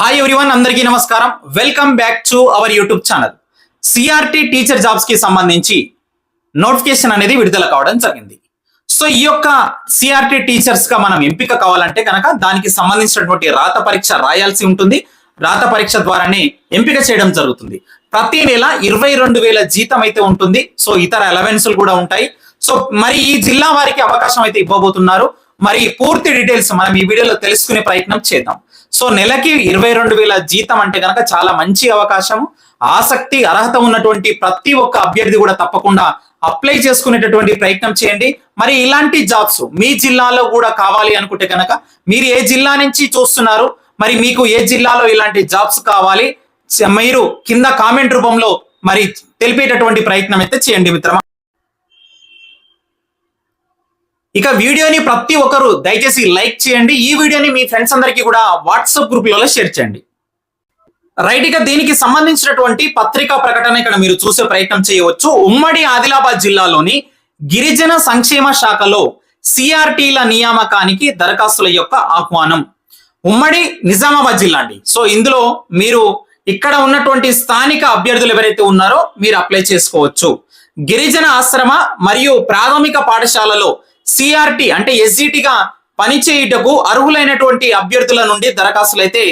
Hi everyone అందరికీ నమస్కారం. Welcome back to our YouTube channel CRT teacher జాబ్స్కి సంబంధించి నోటిఫికేషన్ అనేది విడుదల కావడం జరిగింది. సో ఈ యొక్క సిఆర్టీ టీచర్స్గా మనం ఎంపిక కావాలంటే కనుక దానికి సంబంధించినటువంటి రాత పరీక్ష రాయాల్సి ఉంటుంది. రాత పరీక్ష ద్వారానే ఎంపిక చేయడం జరుగుతుంది. ప్రతి నెల ఇరవై రెండు వేల జీతం అయితే ఉంటుంది. సో ఇతర అలవెన్సులు కూడా ఉంటాయి. సో మరి ఈ జిల్లా వారికి అవకాశం అయితే ఇవ్వబోతున్నారు. మరి పూర్తి డీటెయిల్స్ మనం ఈ వీడియోలో తెలుసుకునే ప్రయత్నం చేద్దాం. సో నెలకి ఇరవై రెండు వేల జీతం అంటే కనుక చాలా మంచి అవకాశం ఆసక్తి అర్హత ఉన్నటువంటి ప్రతి ఒక్క అభ్యర్థి కూడా తప్పకుండా అప్లై చేసుకునేటటువంటి ప్రయత్నం చేయండి. మరి ఇలాంటి జాబ్స్ మీ జిల్లాలో కూడా కావాలి అనుకుంటే కనుక మీరు ఏ జిల్లా నుంచి చూస్తున్నారు మరి మీకు ఏ జిల్లాలో ఇలాంటి జాబ్స్ కావాలి మీరు కింద కామెంట్ రూపంలో మరి తెలిపేటటువంటి ప్రయత్నం అయితే చేయండి మిత్రమా. ఇక వీడియోని ప్రతి ఒక్కరు దయచేసి లైక్ చేయండి. ఈ వీడియోని మీ ఫ్రెండ్స్ అందరికీ కూడా వాట్సాప్ గ్రూప్లలో షేర్ చేయండి. రైట్ ఇక దీనికి సంబంధించినటువంటి పత్రికా ప్రకటన ఇక్కడ మీరు చూసే ప్రయత్నం చేయవచ్చు. ఉమ్మడి ఆదిలాబాద్ జిల్లాలోని గిరిజన సంక్షేమ శాఖలో సిఆర్టీల నియామకానికి దరఖాస్తుల యొక్క ఆహ్వానం. ఉమ్మడి నిజామాబాద్ జిల్లా అండి. సో ఇందులో మీరు ఇక్కడ ఉన్నటువంటి స్థానిక అభ్యర్థులు ఎవరైతే ఉన్నారో మీరు అప్లై చేసుకోవచ్చు. గిరిజన ఆశ్రమ మరియు ప్రాథమిక పాఠశాలలో సిఆర్టి అంటే ఎస్జిటిగా పనిచేయుటకు అర్హులైనటువంటి అభ్యర్థుల నుండి దరఖాస్తులు అయితే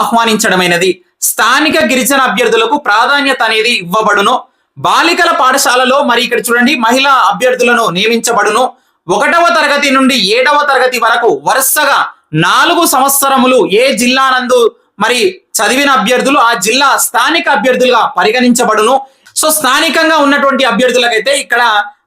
ఆహ్వానించడమైనది. స్థానిక గిరిజన అభ్యర్థులకు ప్రాధాన్యత అనేది ఇవ్వబడును. బాలికల పాఠశాలలో మరి ఇక్కడ చూడండి మహిళా అభ్యర్థులను నియమించబడును. ఒకటవ తరగతి నుండి ఏడవ తరగతి వరకు వరుసగా నాలుగు సంవత్సరములు ఏ జిల్లా నందు మరి చదివిన అభ్యర్థులు ఆ జిల్లా స్థానిక అభ్యర్థులుగా పరిగణించబడును. సో స్థానికంగా ఉన్నటువంటి అభ్యర్థులకైతే ఇక్కడ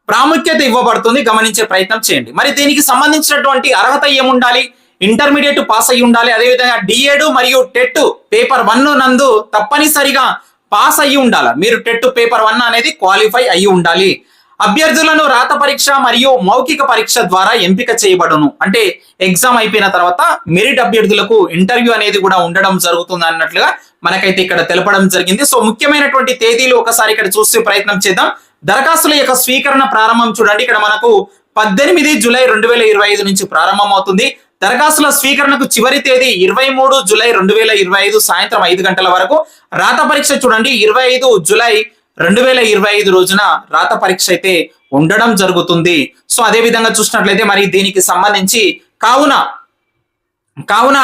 ప్రాముఖ్యత ఇవ్వబడుతుంది. గమనించే ప్రయత్నం చేయండి. మరి దీనికి సంబంధించినటువంటి అర్హత ఏముండాలి? ఇంటర్మీడియట్ పాస్ అయి ఉండాలి. అదేవిధంగా డిఏడు మరియు టెట్ పేపర్ వన్ నందు తప్పనిసరిగా పాస్ అయ్యి ఉండాలి. మీరు టెట్ పేపర్ వన్ అనేది క్వాలిఫై అయ్యి ఉండాలి. అభ్యర్థులను రాత పరీక్ష మరియు మౌఖిక పరీక్ష ద్వారా ఎంపిక చేయబడును. అంటే ఎగ్జామ్ అయిపోయిన తర్వాత మెరిట్ అభ్యర్థులకు ఇంటర్వ్యూ అనేది కూడా ఉండడం జరుగుతుంది అన్నట్లుగా మనకైతే ఇక్కడ తెలపడం జరిగింది. సో ముఖ్యమైనటువంటి తేదీలు ఒకసారి ఇక్కడ చూసే ప్రయత్నం చేద్దాం. దరఖాస్తుల యొక్క స్వీకరణ ప్రారంభం చూడండి. ఇక్కడ మనకు పద్దెనిమిది జూలై రెండు వేల ఇరవై ఐదు నుంచి ప్రారంభం అవుతుంది దరఖాస్తుల స్వీకరణకు చివరి తేదీ ఇరవై మూడు జూలై రెండు వేల ఇరవై ఐదు సాయంత్రం ఐదు గంటల వరకు. రాత పరీక్ష చూడండి. ఇరవై ఐదు జూలై రెండు వేల ఇరవై ఐదు రోజున రాత పరీక్ష అయితే ఉండడం జరుగుతుంది. సో అదే విధంగా చూసినట్లయితే మరి దీనికి సంబంధించి కావున కావున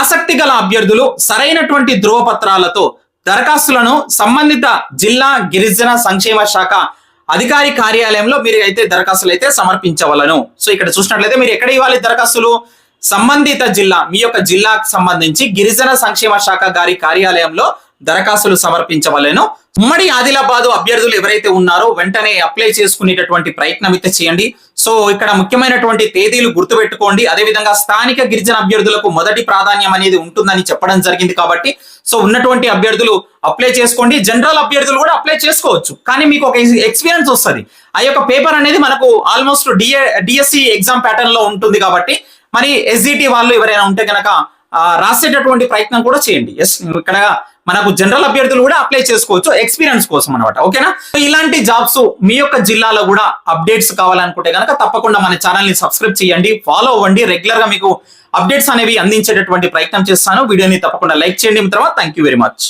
ఆసక్తి గల అభ్యర్థులు సరైనటువంటి ధృవపత్రాలతో దరఖాస్తులను సంబంధిత జిల్లా గిరిజన సంక్షేమ శాఖ అధికారి కార్యాలయంలో మీరు అయితే దరఖాస్తులు అయితే సమర్పించవలను. సో ఇక్కడ చూసినట్లయితే మీరు ఎక్కడ ఇవ్వాలి దరఖాస్తులు? సంబంధిత జిల్లా మీ యొక్క జిల్లాకు సంబంధించి గిరిజన సంక్షేమ శాఖ గారి కార్యాలయంలో దరఖాస్తులు సమర్పించవలను. ఉమ్మడి ఆదిలాబాదు అభ్యర్థులు ఎవరైతే ఉన్నారో వెంటనే అప్లై చేసుకునేటటువంటి ప్రయత్నం అయితే చేయండి. సో ఇక్కడ ముఖ్యమైనటువంటి తేదీలు గుర్తుపెట్టుకోండి. అదేవిధంగా స్థానిక గిరిజన అభ్యర్థులకు మొదటి ప్రాధాన్యం అనేది ఉంటుందని చెప్పడం జరిగింది కాబట్టి సో ఉన్నటువంటి అభ్యర్థులు అప్లై చేసుకోండి. జనరల్ అభ్యర్థులు కూడా అప్లై చేసుకోవచ్చు. కానీ మీకు ఒక ఎక్స్పీరియన్స్ వస్తుంది. ఆ యొక్క పేపర్ అనేది మనకు ఆల్మోస్ట్ డిఏ డిఎస్సి ఎగ్జామ్ ప్యాటర్న్లో ఉంటుంది కాబట్టి మరి ఎస్జిటి వాళ్ళు ఎవరైనా ఉంటే కనుక రాసేటటువంటి ప్రయత్నం కూడా చేయండి. ఎస్ ఇక్కడ మనకు జనరల్ అభ్యర్థులు కూడా అప్లై చేసుకోవచ్చు ఎక్స్పీరియన్స్ కోసం అనమాట ఓకేనా? ఇలాంటి జాబ్స్ మీ యొక్క జిల్లాలో కూడా అప్డేట్స్ కావాలనుకుంటే కనుక తప్పకుండా మన ఛానల్ని సబ్స్క్రైబ్ చేయండి ఫాలో అవ్వండి. రెగ్యులర్గా మీకు అప్డేట్స్ అనేవి అందించేటటువంటి ప్రయత్నం చేస్తాను. వీడియోని తప్పకుండా లైక్ చేయండి మిత్రమా. Thank you very much